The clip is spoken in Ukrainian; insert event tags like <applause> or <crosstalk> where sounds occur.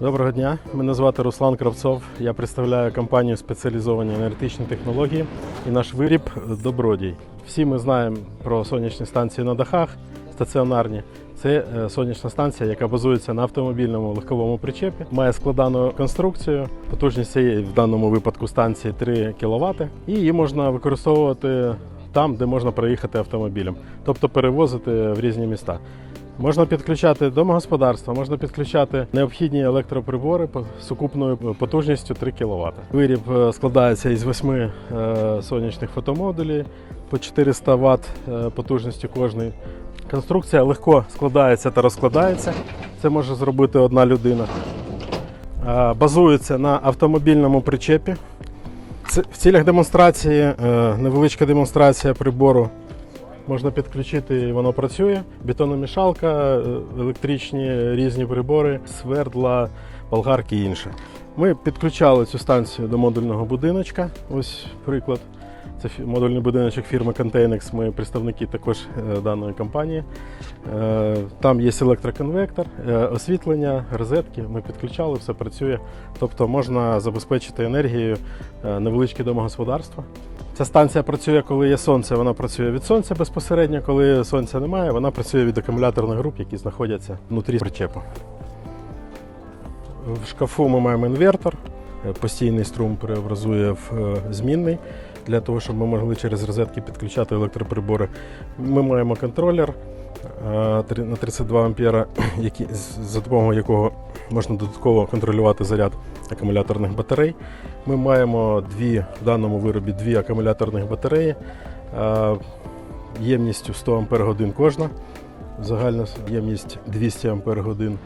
Доброго дня, мене звати Руслан Кравцов. Я представляю компанію спеціалізовані енергетичні технології і наш виріб Добродій. Всі ми знаємо про сонячні станції на дахах, стаціонарні. Це е, сонячна станція, яка базується на автомобільному легковому причепі, має складану конструкцію. Потужність цієї в даному випадку станції 3 кВт, і її можна використовувати там, де можна проїхати автомобілем, тобто перевозити в різні міста. Можна підключати домогосподарства, можна підключати необхідні електроприбори сукупною потужністю 3 кВт. Виріб е, складається із 8 е, сонячних фотомодулів по 400 Вт е, потужністю кожний. Конструкція легко складається та розкладається. Це може зробити одна людина. Базується на автомобільному причепі. В цілях демонстрації невеличка демонстрація прибору можна підключити, і воно працює. Бетономішалка, е, електричні різні прибори, свердла, болгарки і інше. Ми підключали цю станцію до модульного будиночка. Ось приклад. Це модульний будиночок фірми Contenex. Ми представники також е, даної компанії. Е, Там є електроконвектор, освітлення, розетки. Ми підключали, все працює. Тобто можна забезпечити енергією невеличке домогосподарство. Ця станція працює, коли є сонце, вона працює від сонця безпосередньо. Коли сонця немає, вона працює від акумуляторних груп, які знаходяться внутрі причепу. В шкафу ми маємо інвертор. Е, Постійний струм преобразує в е, змінний для того, щоб ми могли через розетки підключати електроприбори. Ми маємо контролер е, на 32 ампера, <clears throat> за допомогою якого можна додатково контролювати заряд акумуляторних батарей. Ми маємо дві в даному виробі дві акумуляторних батареї ємністю 100 Ах кожна. Загальна ємність 200 Ампер годин.